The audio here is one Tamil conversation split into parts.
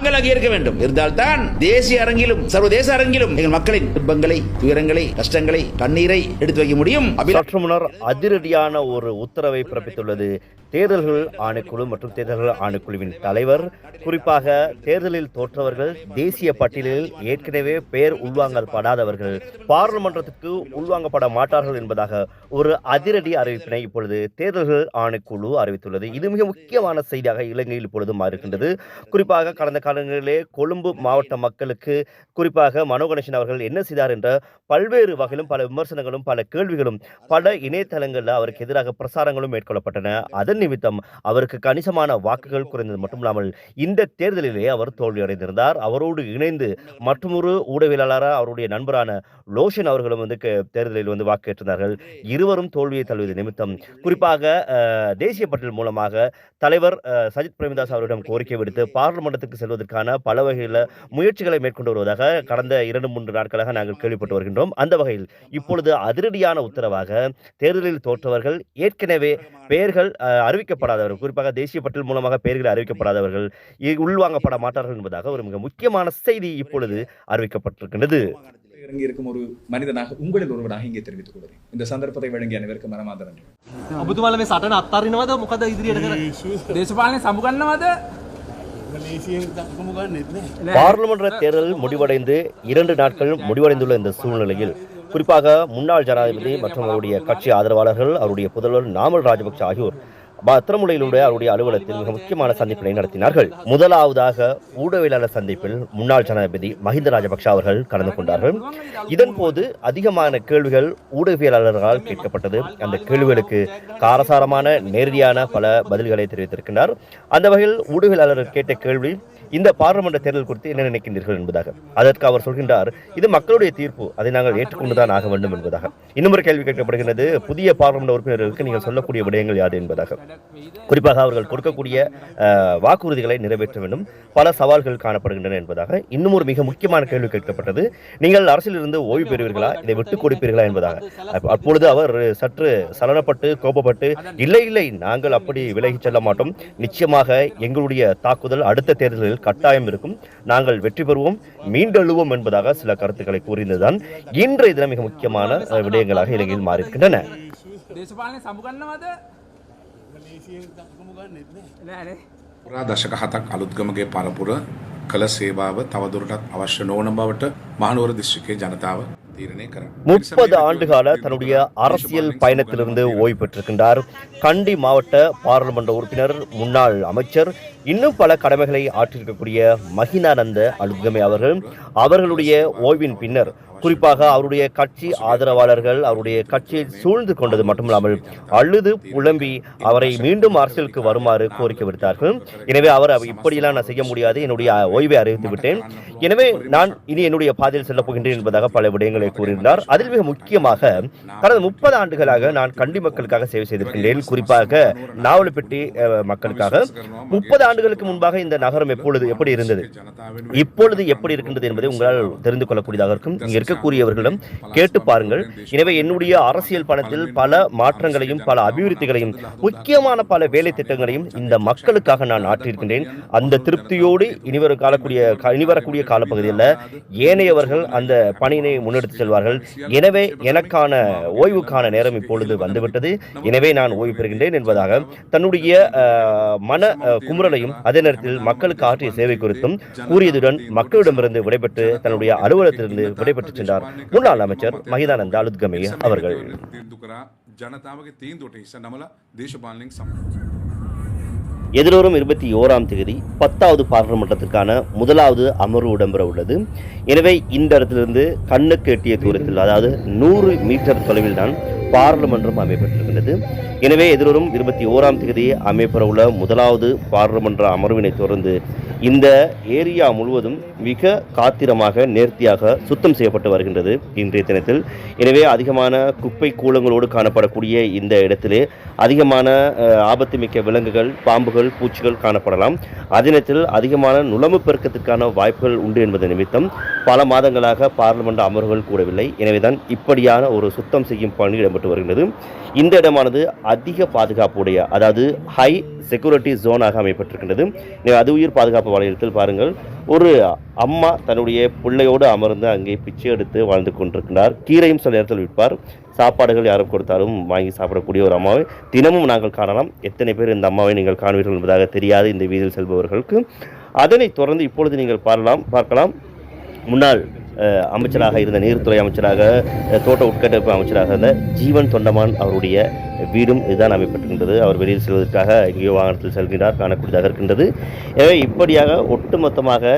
நாங்கள் அங்கே இருக்க வேண்டும். இருந்தால்தான் தேசிய அரங்கிலும் சர்வதேச அரங்கிலும் எங்கள் மக்களின் துன்பங்களை துயரங்களை கஷ்டங்களை கண்ணீரை எடுத்து வைக்க முடியும். சற்று முன்னர் அதிரடியான ஒரு உத்தரவை பிறப்பித்துள்ளது. தேர்தல்கள் ஆணைக்குழு மற்றும் தேர்தல்கள் ஆணைக்குழுவின் தலைவர் குறிப்பாக தேர்தலில் தோற்றவர்கள் தேசிய பட்டியலில் ஏற்கனவே பெயர் உள்வாங்கப்படாதவர்கள் பாராளுமன்றத்துக்கு உள்வாங்கப்பட மாட்டார்கள் என்பதாக ஒரு அதிரடி அறிவிப்பினை இப்பொழுது தேர்தல்கள் ஆணைக்குழு அறிவித்துள்ளது. இது மிக முக்கியமான செய்தியாக இலங்கையில் இப்பொழுது மாறுகின்றது. குறிப்பாக கடந்த காலங்களிலே கொழும்பு மாவட்ட மக்களுக்கு குறிப்பாக மனோ கணேசன் அவர்கள் என்ன செய்தார் என்ற பல்வேறு வகையிலும் பல விமர்சனங்களும் பல கேள்விகளும் பல இணையதளங்களில் அவருக்கு எதிராக பிரசாரங்களும் மேற்கொள்ளப்பட்டன. அதன் நிமித்தம் அவருக்கு கணிசமான வாக்குகள் குறைந்தது மட்டுமில்லாமல் இந்த தேர்தலிலே அவர் தோல்வியடைந்திருந்தார். அவரோடு இணைந்து மற்றொரு ஊடகவியலாளராக அவருடைய நண்பரான லோஷன் அவர்களும் வந்து தேர்தலில் வந்து வாக்கேற்றினார்கள் இருவரும் தோல்வியை தழுவியது நிமித்தம். குறிப்பாக தேசிய பட்டியல் மூலமாக தலைவர் சஜித் பிரேமதாஸ் அவரிடம் கோரிக்கை விடுத்து பாராளுமன்றத்துக்கு செல்வதற்கான பல வகையில் முயற்சிகளை மேற்கொண்டு வருவதாக கடந்த இரண்டு மூன்று நாட்களாக நாங்கள் கேள்விப்பட்டு வருகின்றோம். அந்த வகையில் இப்பொழுது அதிரடியான உத்தரவாக தேர்தலில் தோற்றவர்கள் ஏற்கனவே பெயர்கள் அஹ், அறிவிக்கப்படாதவர்கள் குறிப்பாக தேசிய பட்டியல் மூலமாக பெயர்கள் அறிவிக்கப்படாதவர்கள் இ- உள்வாங்கப்பட மாட்டார்கள் என்பதாக ஒரு மிக முக்கியமான செய்தி இப்பொழுது அறிவிக்கப்பட்டிருக்கின்றது இறங்கி இருக்கும் ஒரு மனிதனாக உங்களில் ஒருவராக இங்கே தெரிவித்துக் கொள்கிறேன் இந்த சந்தர்ப்பத்தை வழங்கிய அனைவருக்கும் மனமார்ந்த நன்றி ඔබතුමාල මේ සටන අත්තාරිනවද මොකද ඉදිරියට කර දේශපාලනය සමුගන්නවද பார்லிமென்ற தேர்தல் முடிவடைந்து இரண்டு நாட்கள் முடிவடைந்துள்ள இந்த சூழ்நிலையில் குறிப்பாக முன்னாள் ஜனாதிபதி மற்றும் அவருடைய கட்சி ஆதரவாளர்கள் அவருடைய புதல்வர் நாமல் ராஜபக்சே ஆகியோர் பத்திரமுலையிலுடைய அவருடைய அலுவலகத்தில் மிக முக்கியமான சந்திப்பினை நடத்தினார்கள். முதலாவதாக ஊடகவியலாளர் சந்திப்பில் முன்னாள் ஜனாதிபதி மஹிந்த ராஜபக்ஷ அவர்கள் கலந்து கொண்டார்கள். இதன் போது அதிகமான கேள்விகள் ஊடகவியலாளர்களால் கேட்கப்பட்டது. அந்த கேள்விகளுக்கு காரசாரமான நேரடியான பல பதில்களை தெரிவித்திருக்கின்றார். அந்த வகையில் ஊடகவியலாளர்கள் கேட்ட கேள்வி இந்த பாராளுமன்ற தேர்தல் குறித்து என்ன நினைக்கின்றீர்கள் என்பதாக. அதற்கு அவர் சொல்கின்றார் இது மக்களுடைய தீர்ப்பு. அதை நாங்கள் ஏற்றுக்கொண்டுதான் ஆக வேண்டும் என்பதாக. இன்னும் ஒரு கேள்வி கேட்கப்படுகிறது புதிய பாராளுமன்ற உறுப்பினர்களுக்கு நீங்கள் சொல்லக்கூடிய விடயங்கள் யாது என்பதாக. குறிப்பாக அவர்கள் கொடுக்கக்கூடிய வாக்குறுதிகளை நிறைவேற்ற வேண்டும். பல சவால்கள் காணப்படுகின்றன என்பதாக இன்னும் ஒரு மிக முக்கியமான கேள்வி கேட்கப்பட்டது. நீங்கள் அரசிலிருந்து ஓய்வு பெறுவீர்களா? இதை விட்டுக் கொடுப்பீர்களா என்பதாக. அப்பொழுது அவர் சற்று சலனப்பட்டு கோபப்பட்டு இல்லை இல்லை நாங்கள் அப்படி விலகி செல்ல மாட்டோம். நிச்சயமாக எங்களுடைய தாக்குதல் அடுத்த தேர்தலில் கட்டாயம் இருக்கும். நாங்கள் வெற்றி பெறுவோம். மீண்டெழுவோம் என்பதாக சில கருத்துக்களை கூறியதுதான் இன்றைய தினம் மிக முக்கியமான விடயங்களாக இலங்கையில் மாறியிருக்கின்றன. පුරා දශක හතක් අලුත්ගමගේ පරපුර කළ සේවාව තවදුරටත් අවශ්‍ය නොවන බවට මහනුවර දිස්ත්‍රික්කයේ ජනතාව තීරණය කර. முப்பது ஆண்டுகால தன்னுடைய அரசியல் பயணத்திலிருந்து ஓய்வு பெற்றிருக்கின்றார் கண்டி மாவட்ட பாராளுமன்ற உறுப்பினர் முன்னாள் அமைச்சர் இன்னும் பல கடமைகளை ஆற்றியிருக்கக்கூடிய மகிந்தானந்த அலுத்கமே அவர்கள் அவர்களுடைய ஓய்வின் பின்னர் குறிப்பாக அவருடைய கட்சி ஆதரவாளர்கள் அவருடைய கட்சியை சூழ்ந்து கொண்டது மட்டுமில்லாமல் அழுது புலம்பி அவரை மீண்டும் அரசியலுக்கு வருமாறு கோரிக்கை விடுத்தார்கள். எனவே அவர் அவர் இப்படியெல்லாம் நான் செய்ய முடியாது என்னுடைய ஓய்வை அறிவித்து விட்டேன். எனவே நான் இனி என்னுடைய பாதையில் செல்லப் போகின்றேன் என்பதாக பல விடயங்களை கூறியிருந்தார். அதில் மிக முக்கியமாக கடந்த முப்பது ஆண்டுகளாக நான் கண்டி மக்களுக்காக சேவை செய்திருக்கின்றேன். குறிப்பாக நாவலப்பட்டி மக்களுக்காக. முப்பது ஆண்டுகளுக்கு முன்பாக இந்த நகரம் எப்பொழுது எப்படி இருந்தது? இப்பொழுது எப்படி இருக்கின்றது என்பதை உங்களால் தெரிந்து கொள்ளக்கூடியதாக இருக்கும். இங்கே இருக்கக்கூடியவர்களிடம் கேட்டு பாருங்கள். எனவே என்னுடைய அரசியல் பணத்தில் பல மாற்றங்களையும் பல அபிவிருத்திகளையும் முக்கியமான பல வேலை திட்டங்களையும் இந்த மக்களுக்காக நான் ஆற்றியிருக்கின்றேன். அந்த திருப்தியோடு இனிவர காலக்கூடிய இனிவரக்கூடிய காலப்பகுதியில் ஏனையவர்கள் அந்த பணியினை முன்னெடுத்து செல்வார்கள். எனவே எனக்கான ஓய்வுக்கான நேரம் இப்பொழுது வந்துவிட்டது. எனவே நான் ஓய்வு பெறுகின்றேன் என்பதாக தன்னுடைய மன குமுறலையும் அதே நேரத்தில் மக்களுக்கு ஆற்றிய சேவை குறித்தும் கூறியதுடன் மக்களிடமிருந்து விடைபெற்று தன்னுடைய அலுவலகத்திலிருந்து விடைபெற்று சென்றார் முன்னாள் அமைச்சர் மகிதானந்த அலுத்கமிய அவர்கள் எதிர்வரும் இருபத்தி ஓராம் தேதி பத்தாவது பாராளுமன்றத்திற்கான முதலாவது அமர்வு இடம்பெற உள்ளது. எனவே இந்த இடத்திலிருந்து கண்ணுக்கு எட்டிய தூரத்தில் அதாவது நூறு மீட்டர் தொலைவில் தான் பாராளுமன்றம் அமைப்பட்டிருக்கின்றது எனவே எதிர்வரும் இருபத்தி ஓராம் தேதி அமைப்பெற உள்ள முதலாவது பாராளுமன்ற அமர்வினை தொடர்ந்து இந்த ஏரியா முழுவதும் மிக காத்திரமாக நேர்த்தியாக சுத்தம் செய்யப்பட்டு வருகின்றது இன்றைய தினத்தில். எனவே அதிகமான குப்பை கூலங்களோடு காணப்படக்கூடிய இந்த இடத்திலே அதிகமான ஆபத்து மிக்க விலங்குகள் பாம்புகள் பூச்சிகள் காணப்படலாம். அதே நேரத்தில் அதிகமான நுழம்பு பெருக்கத்திற்கான வாய்ப்புகள் உண்டு என்பது நிமித்தம் பல மாதங்களாக பார்லிமெண்ட் அமர்வுகள் கூடவில்லை. எனவேதான் இப்படியான ஒரு சுத்தம் செய்யும் பணி இடம்பெற்று வருகின்றது. இந்த இடமானது அதிக பாதுகாப்புடைய அதாவது ஹை செக்யூரிட்டி ஜோனாக அமைப்பட்டிருக்கின்றது. அது உயிர் பாதுகாப்பு வளையத்தில் பாருங்கள். ஒரு அம்மா தன்னுடைய பிள்ளையோடு அமர்ந்து அங்கே பிச்சை எடுத்து வாழ்ந்து கொண்டிருக்கிறார் கீரையும் சில நேரத்தில் விற்பார். சாப்பாடுகள் யாரும் கொடுத்தாலும் வாங்கி சாப்பிடக்கூடிய ஒரு அம்மாவை தினமும் நாங்கள் காணலாம். எத்தனை பேர் இந்த அம்மாவை நீங்கள் காண்பீர்கள் என்பதாக தெரியாது இந்த வீதியில் செல்பவர்களுக்கு. அதனைத் தொடர்ந்து இப்பொழுது நீங்கள் பார்க்கலாம் பார்க்கலாம். முன்னாள் அமைச்சராக இருந்த நீர்த்துறை அமைச்சராக தோட்ட உட்கட்டமைப்பு அமைச்சராக இருந்த ஜீவன் தொண்டமான் அவருடைய வீடும் இதுதான் அமைப்பட்டிருக்கின்றது. அவர் வெளியில் செல்வதற்காக எங்கேயோ வாகனத்தில் செல்கிறார் காணக்கூடியதாக இருக்கின்றது. எனவே இப்படியாக ஒட்டுமொத்தமாக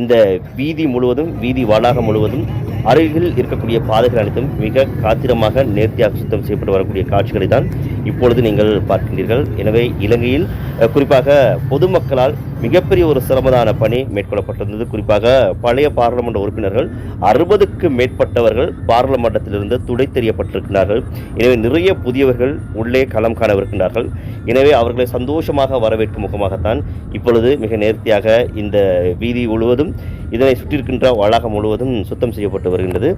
இந்த வீதி முழுவதும் வீதி வளாகம் முழுவதும் அருகில் இருக்கக்கூடிய பாதைகள் அனைத்தும் மிக காத்திரமாக நேர்த்தியாக சுத்தம் செய்யப்பட்டு வரக்கூடிய காட்சிகளை தான் இப்பொழுது நீங்கள் பார்க்கின்றீர்கள். எனவே இலங்கையில் குறிப்பாக பொதுமக்களால் மிகப்பெரிய ஒரு சிரமதான பணி மேற்கொள்ளப்பட்டிருந்தது. குறிப்பாக பழைய பாராளுமன்ற உறுப்பினர்கள் அறுபதுக்கு மேற்பட்டவர்கள் பாராளுமன்றத்திலிருந்து துடை தெரியப்பட்டிருக்கிறார்கள். எனவே நிறைய புதியவர்கள் உள்ளே களம் காணவிருக்கிறார்கள் எனவே அவர்களை சந்தோஷமாக வரவேற்கும் முகமாகத்தான் இப்பொழுது மிக நேர்த்தியாக இந்த வீதி முழுவதும் இதனை சுற்றியிருக்கின்ற வளாகம் முழுவதும் சுத்தம் செய்யப்பட்டு வருகின்றது.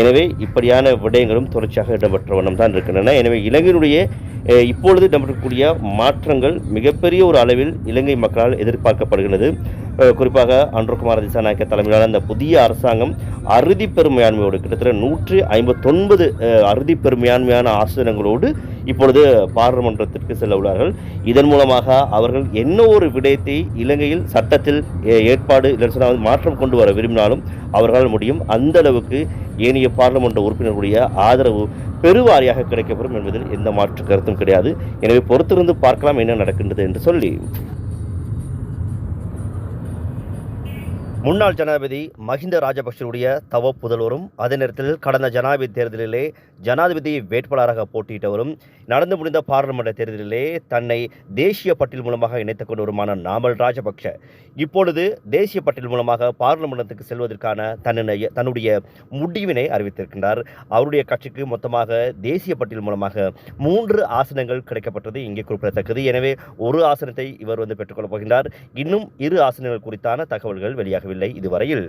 எனவே இப்படியான விடயங்களும் தொடர்ச்சியாக இடம்பெற்ற வண்ணம் தான் இருக்கின்றன. எனவே இலங்கையினுடைய இப்பொழுது இடம்பெறக்கூடிய மாற்றங்கள் மிகப்பெரிய ஒரு அளவில் இலங்கை மக்களால் எதிர்பார்க்கப்படுகிறது. குறிப்பாக அன்றகுமார் திசாநாயக்க தலைமையிலான அந்த புதிய அரசாங்கம் அறுதி பெருமையாண்மையோடு கிட்டத்தட்ட நூற்றி ஐம்பத்தொன்பது அறுதி பெருமையாண்மையான ஆசனங்களோடு இப்பொழுது பாராளுமன்றத்திற்கு செல்ல உள்ளார்கள் இதன் மூலமாக அவர்கள் என்ன ஒரு விடயத்தை இலங்கையில் சட்டத்தில் ஏற்பாடு இல்லைன்னு மாற்றம் கொண்டு வர விரும்பினாலும் அவர்களால் முடியும். அந்த அளவுக்கு ஏனைய பாராளுமன்ற உறுப்பினர்களுடைய ஆதரவு பெருவாரியாக கிடைக்கப்படும் என்பதில் எந்த மாற்று கருத்தும் கிடையாது. எனவே பொறுத்திருந்து பார்க்கலாம் என்ன நடக்கின்றது என்று சொல்லி முன்னாள் ஜனாதிபதி மஹிந்த ராஜபக்சவுடைய தவ புதல்வரும் அதே நேரத்தில் கடந்த ஜனாதிபதி தேர்தலிலே ஜனாதிபதி வேட்பாளராக போட்டியிட்டவரும் நடந்து முடிந்த பாராளுமன்ற தேர்தலிலே தன்னை தேசிய பட்டியல் மூலமாக இணைத்துக் கொண்டவருமான நாமல் ராஜபக்ஷ. இப்பொழுது தேசிய பட்டியல் மூலமாக பாராளுமன்றத்துக்கு செல்வதற்கான தன்னுடைய தன்னுடைய முடிவினை அறிவித்திருக்கின்றார். அவருடைய கட்சிக்கு மொத்தமாக தேசிய பட்டியல் மூலமாக மூன்று ஆசனங்கள் கிடைக்கப்பட்டது இங்கே குறிப்பிடத்தக்கது. எனவே ஒரு ஆசனத்தை இவர் வந்து பெற்றுக்கொள்ளப் போகின்றார். இன்னும் இரு ஆசனங்கள் குறித்தான தகவல்கள் வெளியாகவில்லை இதுவரையில்.